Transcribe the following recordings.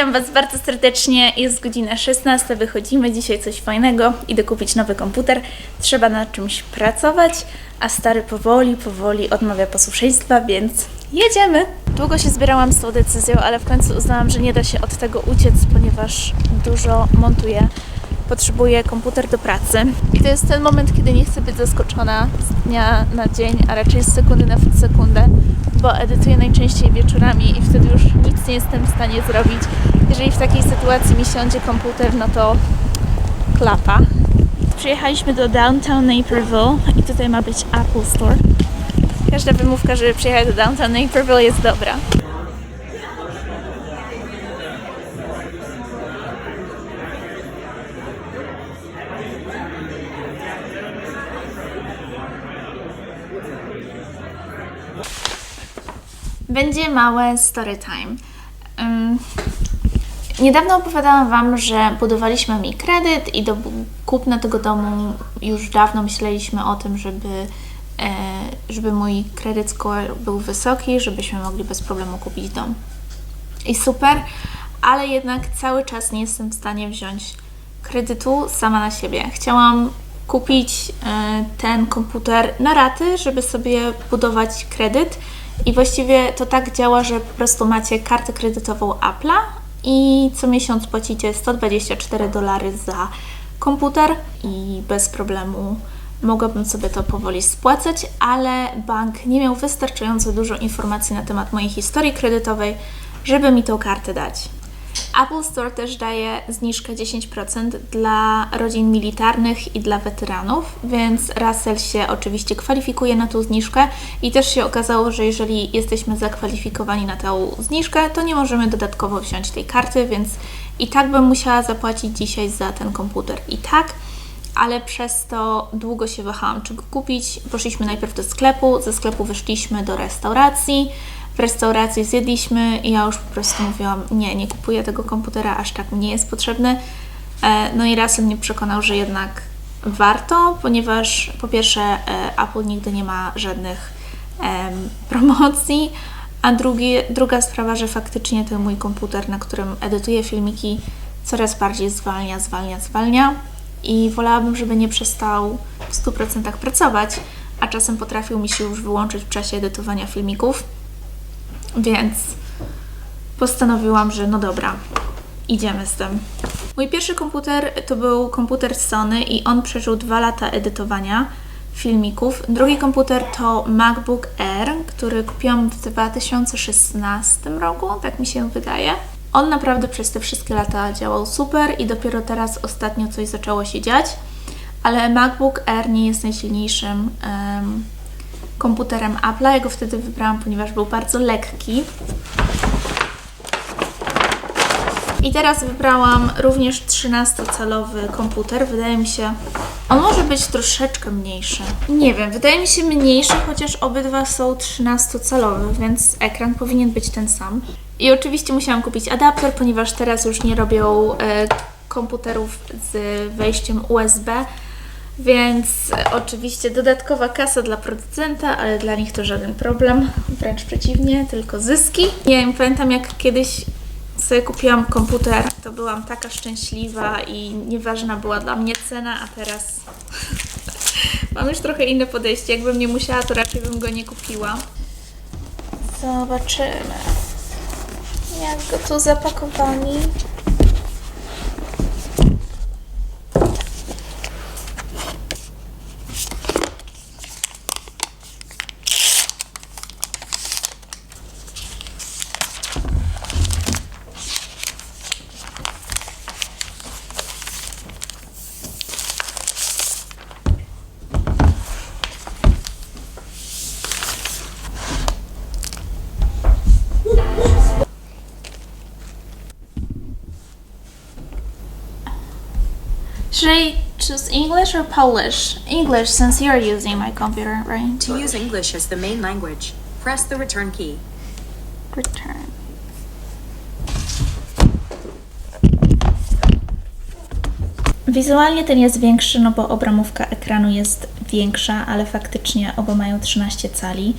Witam Was bardzo serdecznie. Jest godzina 16. Wychodzimy dzisiaj coś fajnego. Idę kupić nowy komputer. Trzeba nad czymś pracować, a stary powoli, powoli odmawia posłuszeństwa, więc jedziemy. Długo się zbierałam z tą decyzją, ale w końcu uznałam, że nie da się od tego uciec, ponieważ dużo montuję. Potrzebuję komputer do pracy. I to jest ten moment, kiedy nie chcę być zaskoczona z dnia na dzień, a raczej z sekundy na sekundę, bo edytuję najczęściej wieczorami i wtedy już nic nie jestem w stanie zrobić. Jeżeli w takiej sytuacji mi siądzie komputer, no to klapa. Przyjechaliśmy do Downtown Naperville i tutaj ma być Apple Store. Każda wymówka, żeby przyjechać do Downtown Naperville jest dobra. Będzie małe story time. Ym, Niedawno opowiadałam Wam, że budowaliśmy mi kredyt i do kupna tego domu już dawno myśleliśmy o tym, żeby, e, żeby mój kredyt score był wysoki, żebyśmy mogli bez problemu kupić dom. I super, ale jednak cały czas nie jestem w stanie wziąć kredytu sama na siebie. Chciałam kupić e, ten komputer na raty, żeby sobie budować kredyt. I właściwie to tak działa, że po prostu macie kartę kredytową Apple'a i co miesiąc płacicie 124 dolary za komputer i bez problemu mogłabym sobie to powoli spłacać, ale bank nie miał wystarczająco dużo informacji na temat mojej historii kredytowej, żeby mi tą kartę dać. Apple Store też daje zniżkę 10% dla rodzin militarnych i dla weteranów, więc Russell się oczywiście kwalifikuje na tą zniżkę i też się okazało, że jeżeli jesteśmy zakwalifikowani na tą zniżkę, to nie możemy dodatkowo wziąć tej karty, więc i tak bym musiała zapłacić dzisiaj za ten komputer. I tak, ale przez to długo się wahałam, czy go kupić. Poszliśmy najpierw do sklepu, ze sklepu wyszliśmy do restauracji. W restauracji zjedliśmy i ja już po prostu mówiłam, nie, nie kupuję tego komputera, aż tak mi nie jest potrzebny. E, No i Russell mnie przekonał, że jednak warto, ponieważ po pierwsze e, Apple nigdy nie ma żadnych promocji, a drugi, druga sprawa, że faktycznie ten mój komputer, na którym edytuję filmiki, coraz bardziej zwalnia, zwalnia, zwalnia i wolałabym, żeby nie przestał w 100% pracować, a czasem potrafił mi się już wyłączyć w czasie edytowania filmików, więc postanowiłam, że no dobra, idziemy z tym. Mój pierwszy komputer to był komputer Sony i on przeżył dwa lata edytowania filmików. Drugi komputer to MacBook Air, który kupiłam w 2016 roku, tak mi się wydaje. On naprawdę przez te wszystkie lata działał super i dopiero teraz ostatnio coś zaczęło się dziać, ale MacBook Air nie jest najsilniejszym em, komputerem Apple'a. Ja go wtedy wybrałam, ponieważ był bardzo lekki. I teraz wybrałam również 13-calowy komputer. Wydaje mi się, on może być troszeczkę mniejszy. Nie wiem, wydaje mi się mniejszy, chociaż obydwa są 13-calowe, więc ekran powinien być ten sam. I oczywiście musiałam kupić adapter, ponieważ teraz już nie robią e, komputerów z wejściem USB. Więc oczywiście dodatkowa kasa dla producenta, ale dla nich to żaden problem, wręcz przeciwnie, tylko zyski. Nie pamiętam jak kiedyś sobie kupiłam komputer, to byłam taka szczęśliwa i nieważna była dla mnie cena, a teraz mam już trochę inne podejście. Jakbym nie musiała, to raczej bym go nie kupiła. Zobaczymy, jak go tu zapakowali. Should I choose English or Polish? English, since you're using my computer, right? To use English as the main language, press the return key. Return. Wizualnie ten jest większy, no bo obramówka ekranu jest większa, ale faktycznie oba mają 13 cali.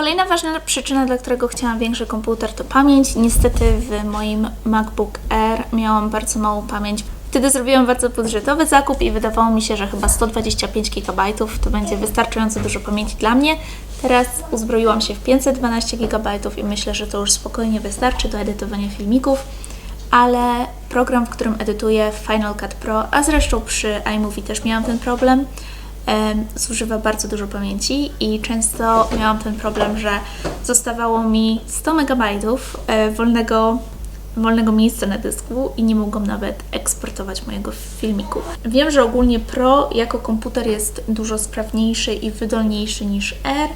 Kolejna ważna przyczyna, dla którego chciałam większy komputer, to pamięć. Niestety w moim MacBook Air miałam bardzo małą pamięć. Wtedy zrobiłam bardzo budżetowy zakup i wydawało mi się, że chyba 125 GB to będzie wystarczająco dużo pamięci dla mnie. Teraz uzbroiłam się w 512 GB i myślę, że to już spokojnie wystarczy do edytowania filmików ale program, w którym edytuję Final Cut Pro, a zresztą przy iMovie też miałam ten problem, em, zużywa bardzo dużo pamięci i często miałam ten problem, że zostawało mi 100 MB e, wolnego, wolnego miejsca na dysku i nie mogłam nawet eksportować mojego filmiku. Wiem, że ogólnie Pro jako komputer jest dużo sprawniejszy i wydolniejszy niż R,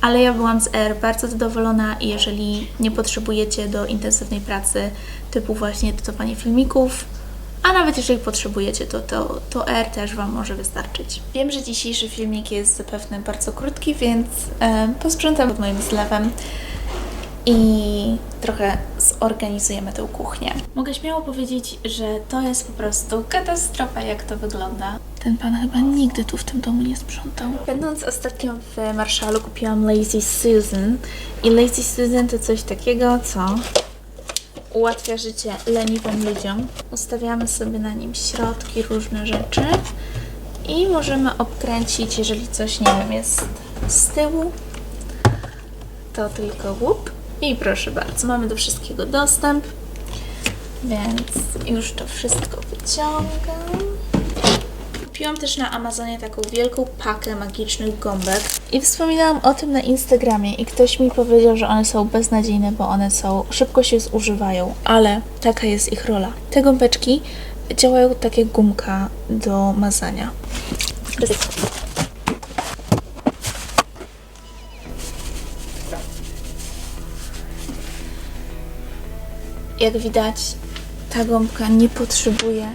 ale ja byłam z R bardzo zadowolona i jeżeli nie potrzebujecie do intensywnej pracy typu właśnie edytowanie filmików, a nawet jeżeli potrzebujecie, to, to, to R też Wam może wystarczyć. Wiem, że dzisiejszy filmik jest zapewne bardzo krótki, więc e, posprzątam pod moim zlewem i trochę zorganizujemy tę kuchnię. Mogę śmiało powiedzieć, że to jest po prostu katastrofa, jak to wygląda. Ten pan chyba nigdy tu w tym domu nie sprzątał. Będąc ostatnio w Marszalu kupiłam Lazy Susan i Lazy Susan to coś takiego, co ułatwia życie leniwym ludziom. Ustawiamy sobie na nim środki, różne rzeczy i możemy obkręcić, jeżeli coś, nie wiem, jest z tyłu, to tylko łup i proszę bardzo, mamy do wszystkiego dostęp, więc już to wszystko wyciągam. Kupiłam też na Amazonie taką wielką pakę magicznych gąbek i wspominałam o tym na Instagramie i ktoś mi powiedział, że one są beznadziejne, bo one są, szybko się zużywają, ale taka jest ich rola. Te gąbeczki działają tak jak gumka do mazania. Jak widać, ta gąbka nie potrzebuje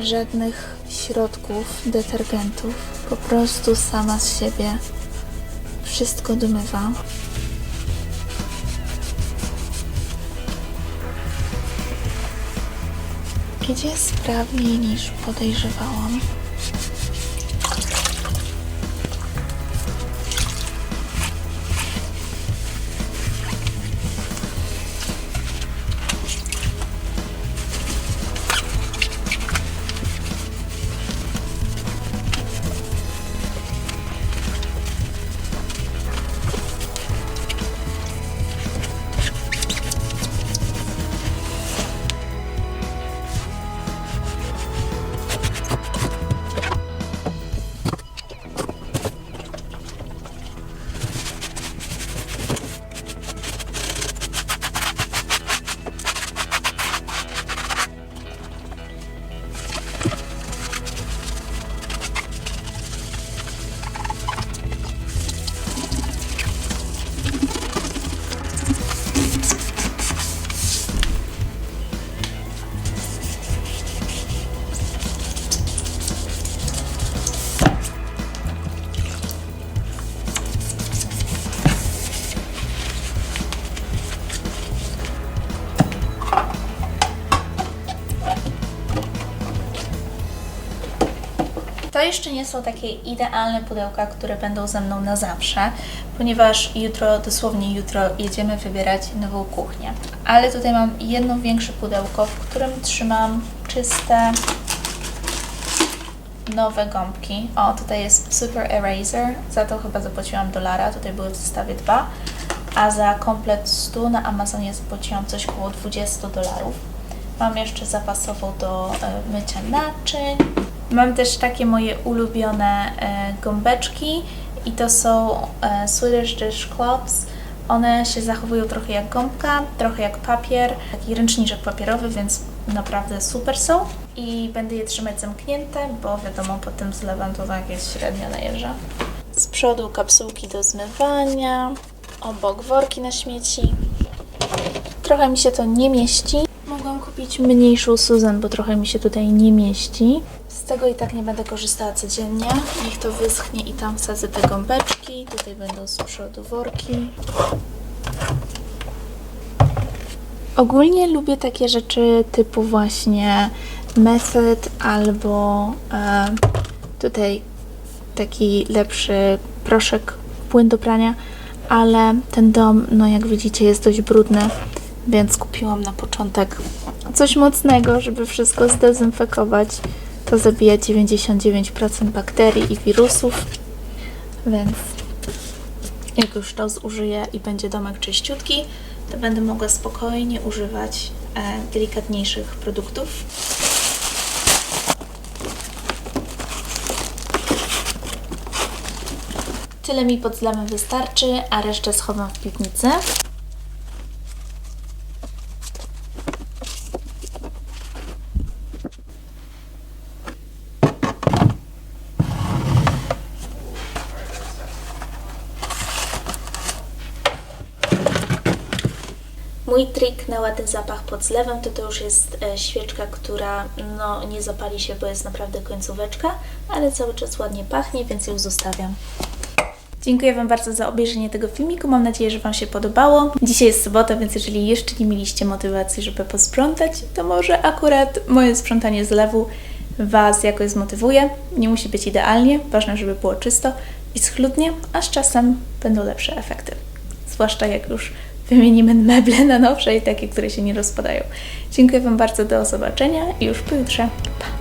żadnych środków, detergentów. Po prostu sama z siebie wszystko domywa. Idzie sprawniej niż podejrzewałam. To jeszcze nie są takie idealne pudełka, które będą ze mną na zawsze, ponieważ jutro, dosłownie jutro, jedziemy wybierać nową kuchnię. Ale tutaj mam jedno większe pudełko, w którym trzymam czyste, nowe gąbki. O, tutaj jest Super Eraser, za to chyba zapłaciłam dolara, tutaj były w zestawie dwa, a za komplet 100 na Amazonie zapłaciłam coś około 20 dolarów. Mam jeszcze zapasową do e, mycia naczyń. Mam też takie moje ulubione e, gąbeczki i to są e, Swedish Dish Cloths. One się zachowują trochę jak gąbka, trochę jak papier, taki ręczniczek papierowy, więc naprawdę super są. I będę je trzymać zamknięte, bo wiadomo, po tym zlewem to tak jest średnio najeżdża. Z przodu kapsułki do zmywania, obok worki na śmieci. Trochę mi się to nie mieści. Mogłam kupić mniejszą Susan, bo trochę mi się tutaj nie mieści. Z tego i tak nie będę korzystała codziennie. Niech to wyschnie i tam wsadzę te gąbeczki. Tutaj będą z przodu worki. Ogólnie lubię takie rzeczy typu właśnie Method albo e, tutaj taki lepszy proszek, płyn do prania, ale ten dom, no jak widzicie, jest dość brudny, więc kupiłam na początek coś mocnego, żeby wszystko zdezynfekować. To zabija 99% bakterii i wirusów, więc jak już to zużyję i będzie domek czyściutki, to będę mogła spokojnie używać e, delikatniejszych produktów. Tyle mi pod zlemem wystarczy, a resztę schowam w piwnicy. Na ładny zapach pod zlewem to to już jest e, świeczka, która no, nie zapali się, bo jest naprawdę końcóweczka, ale cały czas ładnie pachnie, więc ją zostawiam. Dziękuję Wam bardzo za obejrzenie tego filmiku. Mam nadzieję, że Wam się podobało. Dzisiaj jest sobota, więc jeżeli jeszcze nie mieliście motywacji, żeby posprzątać, to może akurat moje sprzątanie zlewu Was jakoś zmotywuje. Nie musi być idealnie, ważne, żeby było czysto i schludnie, a z czasem będą lepsze efekty. Zwłaszcza jak już wymienimy meble na nowsze i takie, które się nie rozpadają. Dziękuję Wam bardzo, do zobaczenia i już pojutrze. Pa!